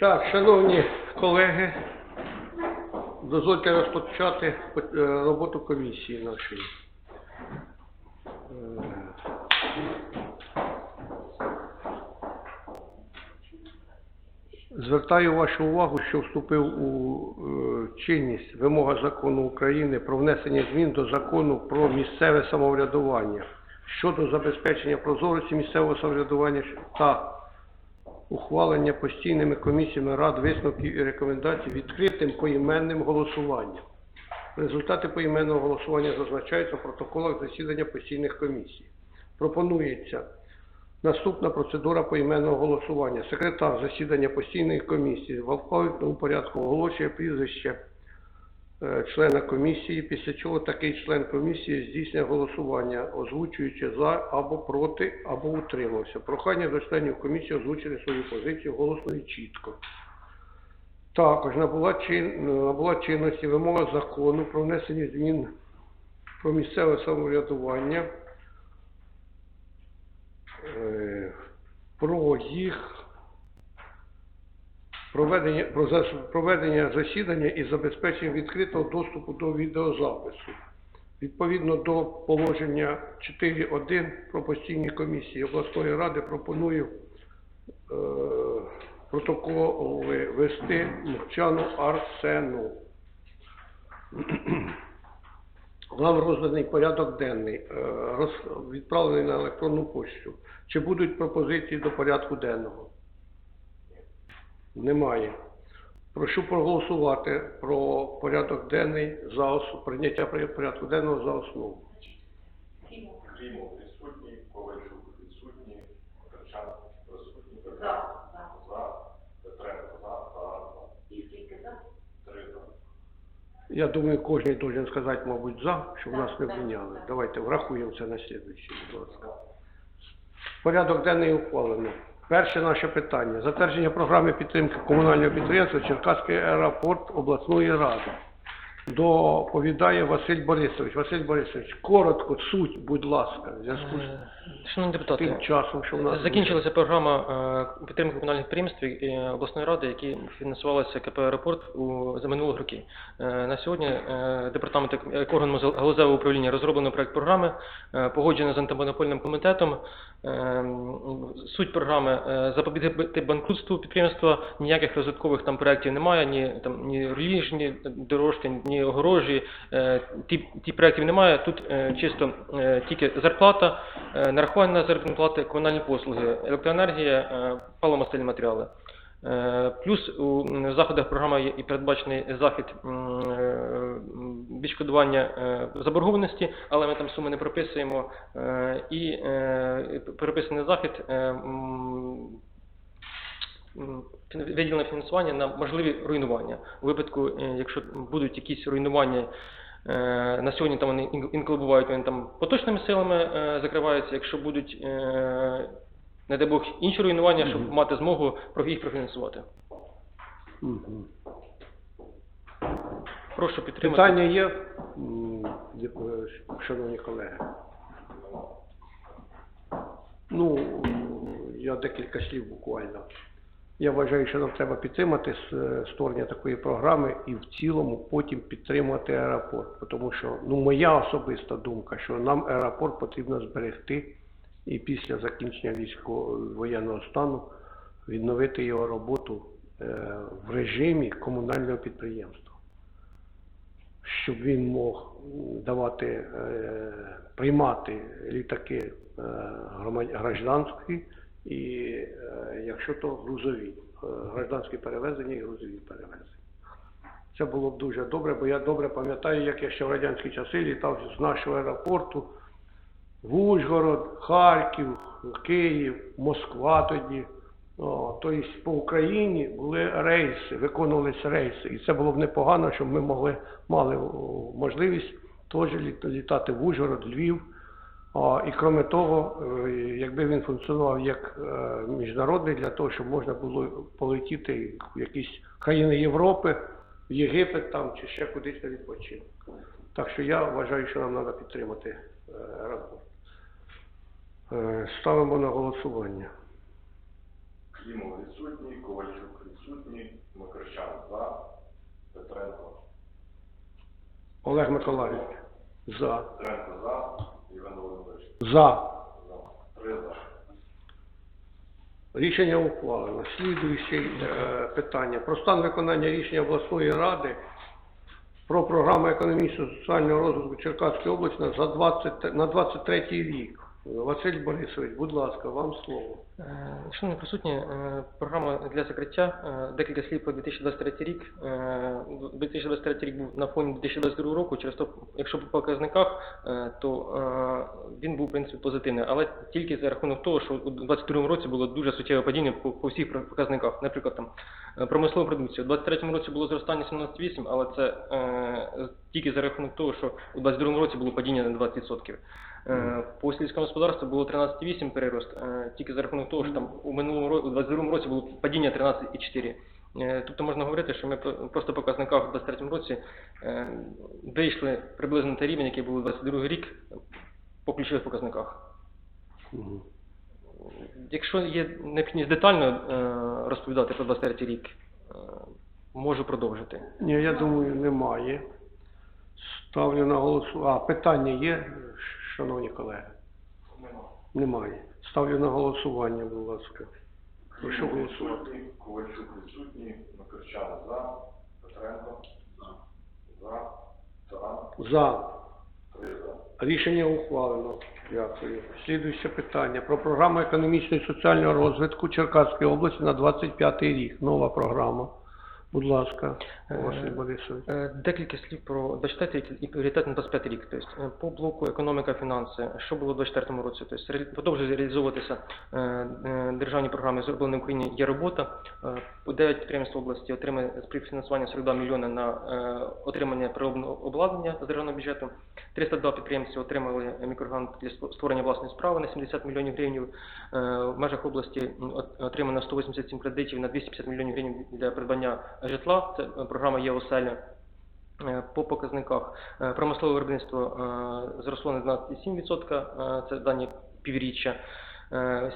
Так, шановні колеги, дозвольте розпочати е, роботу комісії нашої. Е, Звертаю вашу увагу, що вступив у е, чинність вимога закону України про внесення змін до закону про місцеве самоврядування щодо забезпечення прозорості місцевого самоврядування та ухвалення постійними комісіями рад висновків і рекомендацій відкритим поіменним голосуванням. Результати поіменного голосування зазначаються в протоколах засідання постійних комісій. Пропонується наступна процедура поіменного голосування. Секретар засідання постійної комісії в алфавітному порядку оголошує прізвище члена комісії, після чого такий член комісії здійснює голосування, озвучуючи за або проти, або утримався. Прохання до членів комісії озвучити свою позицію голосно і чітко. Також набула, чин, набула чинності вимога закону про внесення змін про місцеве самоврядування, е, про їх проведення, про проведення засідання і забезпечення відкритого доступу до відеозапису. Відповідно до положення 4.1 про постійні комісії обласної ради пропоную е, протоколи вести Мовчану Арсену. Вам розданий порядок денний, е, роз- відправлений на електронну пошту. Чи будуть пропозиції до порядку денного? Немає. Прошу проголосувати про порядок денний за ос- прийняття порядку денного за основу. Клімов відсутній, Ковальчук відсутній, Кирчан присутній, За, Петренко за. за, Петренко за, за, І скільки за? три за. Я думаю, кожен должен сказати, мабуть, за, щоб Так, нас не обміняли. Давайте врахуємо це на слідуючий, будь ласка. Порядок денний ухвалено. Перше наше питання. Затвердження програми підтримки комунального підприємства Черкаський аеропорт обласної ради. Доповідає Василь Борисович. Василь Борисович, коротко, суть, будь ласка, в зв'язку Е, Шановні з депутати, тим часом, що в нас закінчилася програма е, підтримки комунальних підприємств е, обласної ради, які фінансувалися КП «Аеропорт» у, за минулих років. На сьогодні департамент орган галузевого управління розроблено проект програми, погоджено з антимонопольним комітетом. Суть програми запобігти банкрутству підприємства, ніяких розвиткових там проєктів немає, ні там ні руліжні дорожки, ні огорожі. е, Ті, ті проєктів немає. Тут е, чисто е, тільки зарплата, нарахування заробітної плати, комунальні послуги, електроенергія, паливомастильні матеріали. Плюс у заходах програми і передбачений захід відшкодування заборгованості, але ми там суми не прописуємо. І переписаний захід виділене фінансування на можливі руйнування. У випадку, е, якщо будуть якісь руйнування, е, на сьогодні там вони інколи бувають, вони там поточними силами е, закриваються. Якщо будуть, не дай Бог, інші руйнування, щоб мати змогу їх профінансувати. Мгм. Прошу підтримати. Питання є, шановні колеги? Ну, я декілька слів буквально. Я вважаю, що нам треба підтримати створення такої програми і в цілому потім підтримати аеропорт. Тому що ну, моя особиста думка, що нам аеропорт потрібно зберегти і після закінчення військового воєнного стану відновити його роботу е, в режимі комунального підприємства щоб він мог давати, е, приймати літаки е, гражданські і, е, якщо то грузові, е, гражданські перевезення і грузові перевезення. Це було б дуже добре, бо я добре пам'ятаю, як я ще в радянські часи літав з нашого аеропорту в Ужгород, Харків, Київ, Москва тоді. О, тобто по Україні були рейси, виконувалися рейси. І це було б непогано, щоб ми могли, мали можливість теж літ- літати в Ужгород, Львів. О, і крім того, е, якби він функціонував як е, міжнародний, для того, щоб можна було полетіти в якісь країни Європи, в Єгипет там чи ще кудись на відпочинок. Так що я вважаю, що нам треба підтримати е, аеропорт. Ставимо на голосування. Клімов відсутній, Ковальчук відсутній, Микричан за, Петренко. Олег Миколаївич. За. Петренко за, За. Рішення ухвалено. Слідуюче е, питання. Про стан виконання рішення обласної ради про програму економічного соціального розвитку Черкаської області на, за 20, на 23 рік. Василь Борисович, будь ласка, вам слово. Е, Шановні присутні, е, програма для закриття. Е, Декілька слів про 2023 рік. Е, 2023 рік був на фоні 2022 року. Через то, якщо по показниках, е, то е, він був в принципі позитивний, але тільки за рахунок того, що у 2022 році було дуже суттєве падіння по, по всіх показниках. Наприклад, там е, промислова продукція. У 2023 році було зростання 17,8, але це е, тільки за рахунок того, що у 2022 році було падіння на 20%. Е, По сільському господарству було 13,8 перерост, е, тільки за рахунок того, що там у минулому році, у 22 році було падіння 13,4. Е, Тобто можна говорити, що ми просто по показниках у 23 році е, вийшли приблизно на той рівень, який був у 22 рік по ключових показниках. Мгм. Якщо є необхідність детально е, розповідати про 23 рік, можу продовжити. Ні, я думаю, немає. Ставлю на голосування. А, питання є, шановні колеги? Немає. Ставлю на голосування, будь ласка. Прошу голосувати. Ковальчук відсутній, Микричан за, Петренко за, Таран За. три за. Рішення ухвалено. Дякую. Слідуюче питання. Про програму економічного і соціального розвитку Черкаської області на 25 рік. Нова програма. Будь ласка, Василь Борисович. Е, Декілька слів про 24 і пріоритет на 25 рік. Тобто, е, по блоку економіка, фінанси, що було у 24 році? Тобто, продовжує реалізовуватися е, е, державні програми «Зроблена в Україні є робота». Е, По 9 підприємств області отримали співфінансування 42 мільйони на е, отримання переробного обладнання з державного бюджету. 302 підприємці отримали мікрогрант для ст- створення власної справи на 70 мільйонів гривень. Е, В межах області отримано 187 кредитів на 250 мільйонів гривень для придбання житла. Це е, програма є оселя. Е, По показниках е, промислове виробництво зросло на 12,7%, е, це дані півріччя.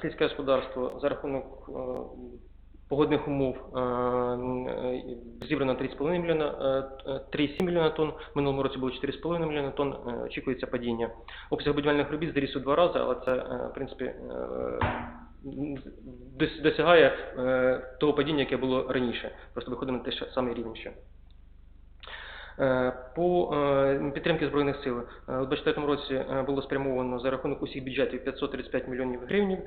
Сільське господарство за рахунок погодних умов зібрано 3,5 мільйона, е, е, 3,7 мільйона тонн, минулому році було 4,5 мільйона тонн, очікується падіння. Обсяг будівельних робіт зріс у два рази, але це, в принципі, досягає е, того падіння, яке було раніше. Просто виходимо на ж самий рівень ще. Е, По е, підтримки Збройних сил у 2024 році було спрямовано за рахунок усіх бюджетів 535 мільйонів гривень,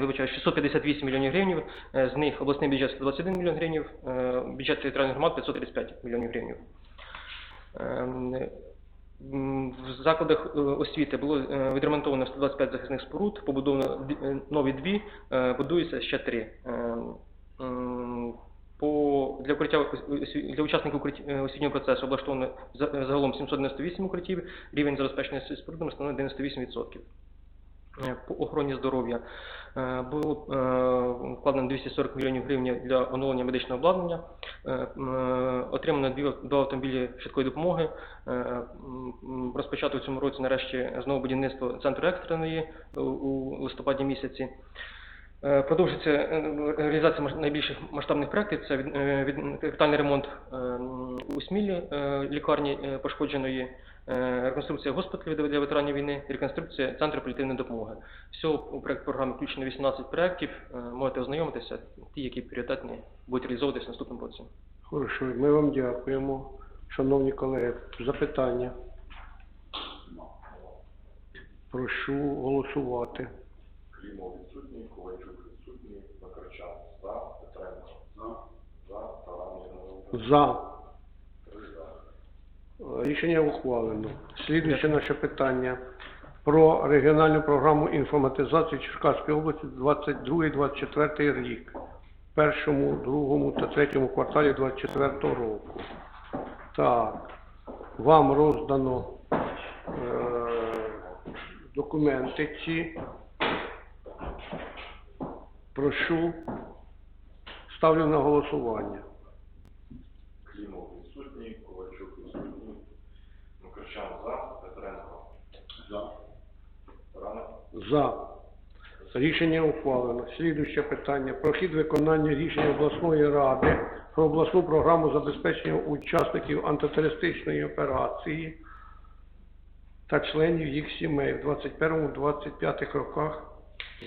вибачаю, 658 мільйонів гривень, з них обласний бюджет 121 мільйон гривень, бюджет територіальних громад 535 мільйонів гривень. Закладах е, освіти було е, відремонтовано 125 захисних споруд, побудовано е, нові дві, будується ще три. По, для, укриття, для учасників освітнього процесу облаштовано за- загалом 798 укриттів, рівень забезпечення спорудами становить 98%. Е, По охороні здоров'я е, було е, вкладено 240 мільйонів гривень для оновлення медичного обладнання. Отримано два автомобілі швидкої допомоги. Розпочато в цьому році нарешті знову будівництво центру екстреної у листопаді місяці. Е, Продовжується е, реалізація найбільших масштабних проєктів. Це е, капітальний ремонт у Смілі лікарні пошкодженої, реконструкція госпіталів для- ветеранів війни, реконструкція центру паліативної допомоги. Всього у проєкт програми включено 18 проєктів. Можете ознайомитися, ті, які пріоритетні будуть реалізовуватися в наступному році. Хорошо, ми вам дякуємо. Шановні колеги, запитання. Прошу голосувати. Клімов відсутній, Ковальчук відсутній, Микричан за, Петренко за, за, Таран За. три за. Рішення ухвалено. Слідуюче наше питання про регіональну програму інформатизації Черкаської області 22-24 рік. Першому, другому та третьому кварталі 24 року. Так, вам роздано е, документи ці. Прошу, ставлю на голосування. Клімов відсутній, Ковальчук відсутній, Микричан за, Петренко за, Таран За. Рішення ухвалено. Слідуюче питання. Про хід виконання рішення обласної ради про обласну програму забезпечення учасників антитерористичної операції та членів їх сімей в 21-25 роках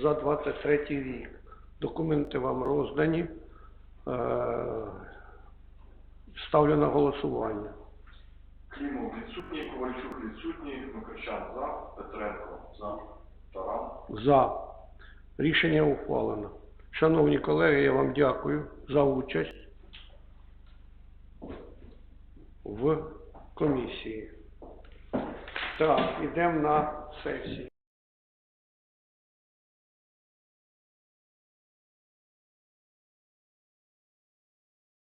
за 23 рік. Документи вам роздані. Е, Ставлю на голосування. Клімов відсутній, Ковальчук відсутній, Микричан за, Петренко за, Таран. За. Рішення ухвалено. Шановні колеги, я вам дякую за участь в комісії. Так, йдемо на сесію.